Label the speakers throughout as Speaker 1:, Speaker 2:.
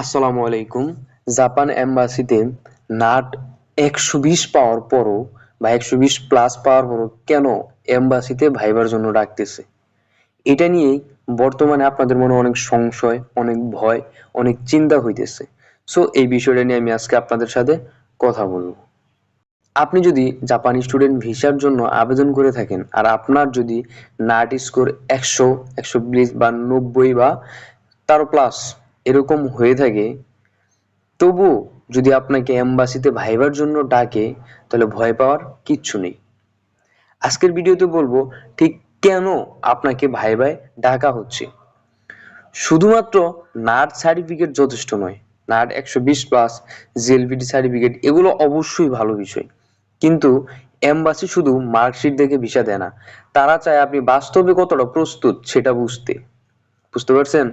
Speaker 1: আসসালামু আলাইকুম। Japan এম্বাসিতে nut একশো বিশ পাওয়ার পরও বা একশো বিশ প্লাস পাওয়ার পরও কেন এম্বাসিতে ভাইবার জন্য ডাকতেছে? এটা নিয়েই বর্তমানে আপনাদের মনে অনেক সংশয়, অনেক ভয়, অনেক চিন্তা হইতেছে। সো এই বিষয়টা নিয়ে আমি আজকে আপনাদের সাথে কথা বলব। আপনি যদি জাপানি স্টুডেন্ট ভিসার জন্য আবেদন করে থাকেন আর আপনার যদি নাট স্কোর একশো একশো বিশ বা নব্বই বা তারও প্লাস এরকম হয়ে থাকে, তবু যদি আপনাকে এম্বাসিতে ভাইবার জন্য ডাকে, তাহলে ভয় পাওয়ার কিচ্ছু নেই। আজকের ভিডিওতে বলব, ঠিক কেন আপনাকে ভাইবায় ডাকা হচ্ছে? শুধুমাত্র নাট সার্টিফিকেট যথেষ্ট নয় নাট একশো বিশ প্লাস জিএলপিটি সার্টিফিকেট, এগুলো অবশ্যই ভালো বিষয়। কিন্তু এম্বাসি শুধু মার্কশিট দেখে ভিসা দেয় না, তারা চায় আপনি বাস্তবে কতটা প্রস্তুত সেটা বুঝতে। বুঝতে পারছেন?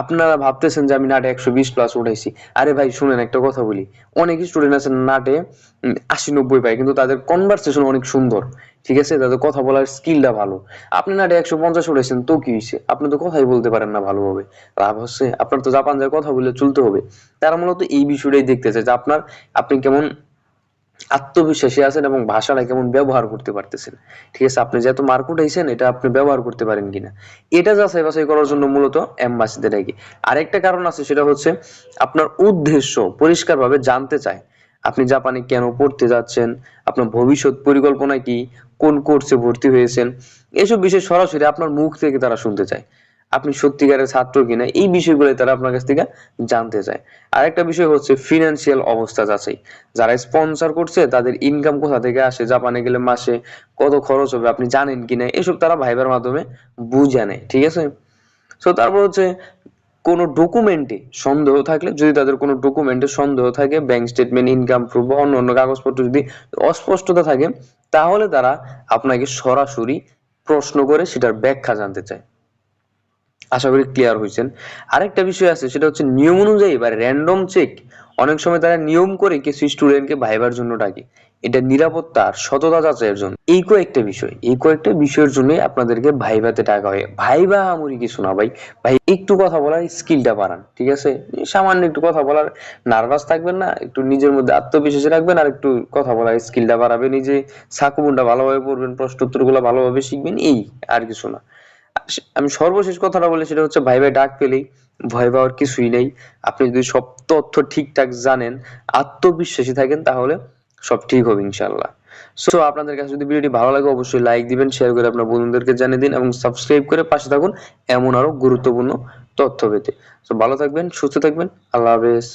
Speaker 1: আপনারা ভাবতেছেন যে আমি নাটে একশো বিশ প্লাস উঠাইছি। আরে ভাই, শুনেন, একটা কথা বলি। অনেক স্টুডেন্ট আছেন নাটে আশি নব্বই পায়, কিন্তু তাদের কনভারসেশন অনেক সুন্দর, ঠিক আছে? তাদের কথা বলার স্কিলটা ভালো। আপনি নাটে একশো পঞ্চাশ উঠেছেন তো কি হয়েছে আপনি তো কথাই বলতে পারেন না ভালোভাবে। লাভ হচ্ছে, আপনার তো জাপান যায় কথা বলে চলতে হবে। তারা মূলত এই বিষয়টাই দেখতেছে যে আপনার, আপনি কেমন আত্মবিশ্বাসী আছেন এবং ভাষাটা কেমন ব্যবহার করতে পারতেছেন। ঠিক আছে, আপনি যেহেতু মার্ক উঠাইছেন এটা আপনি ব্যবহার করতে পারেন কিনা। এটা যাচাই বাছাই করার জন্য মূলত এম্বাসিতে ডাকি আরেকটা কারণ আছে, সেটা হচ্ছে আপনার উদ্দেশ্য পরিষ্কারভাবে জানতে চায়। আপনি জাপানে কেন পড়তে যাচ্ছেন? আপনার ভবিষ্যৎ পরিকল্পনা কি? কোন কোর্সে ভর্তি হয়েছেন? এসব বিষয় সরাসরি আপনার মুখ থেকে তারা শুনতে চায়। আপনি সত্যিকারের ছাত্র কিনা, এই বিষয়গুলো তারা আপনার কাছ থেকে জানতে চায়। আরেকটা বিষয় হচ্ছে ফিনান্সিয়াল অবস্থা যাচাই। যারা স্পন্সর করছে, তাদের ইনকাম কোথা থেকে আসে, জাপানে গেলে মাসে কত খরচ হবে, আপনি জানেন কিনা, এসব তারা ভাইবার মাধ্যমে বুঝে নেয়, ঠিক আছে? সো তারপর হচ্ছে কোনো ডকুমেন্টে সন্দেহ থাকলে, যদি তাদের কোনো ডকুমেন্টে সন্দেহ থাকে ব্যাংক স্টেটমেন্ট ইনকাম প্রুফ বা অন্য অন্য কাগজপত্র যদি অস্পষ্টতা থাকে, তাহলে তারা আপনাকে সরাসরি প্রশ্ন করে সেটার ব্যাখ্যা জানতে চায়। আশা করি ক্লিয়ার হয়েছেন আরেকটা বিষয় আছে, সেটা হচ্ছে নিয়ম অনুযায়ী বা র্যান্ডম চেক অনেক সময় তারা নিয়ম করে কিছু স্টুডেন্টকে ভাইবার জন্য ডাকে। এটা নিরাপত্তা আর সততা যাচাইয়ের জন্য। এই কয়েকটা বিষয়, এই কয়েকটা বিষয়ের জন্যই আপনাদেরকে ভাইভাতে ডাকা হয়। ভাইবা আমরি কিছু না ভাই। ভাই, একটু কথা বলার স্কিলটা বাড়ান, ঠিক আছে? সামান্য একটু কথা বলার নার্ভাস থাকবেন না, একটু নিজের মধ্যে আত্মবিশ্বাসী রাখবেন আর একটু কথা বলার স্কিলটা বাড়াবেন। এই যে সাকুবুনটা ভালোভাবে পড়বেন প্রশ্ন উত্তরগুলো ভালোভাবে শিখবেন, এই আর কিছু না। আমি সর্বশেষ কথাটা বলি, সেটা হচ্ছে ভাই ভাই ডাক পেলেই ভয় পাওয়ার কিছুই নেই। আপনি যদি সব তথ্য ঠিকঠাক জানেন, আত্মবিশ্বাসী থাকেন, তাহলে সব ঠিক হবে ইনশাল্লাহ সো আপনাদের কাছে যদি ভিডিওটি ভালো লাগে, অবশ্যই লাইক দিবেন শেয়ার করে আপনার বন্ধুদেরকে জানিয়ে দিন এবং সাবস্ক্রাইব করে পাশে থাকুন এমন আরও গুরুত্বপূর্ণ তথ্য পেতে। তো ভালো থাকবেন, সুস্থ থাকবেন, আল্লাহ হাফেজ।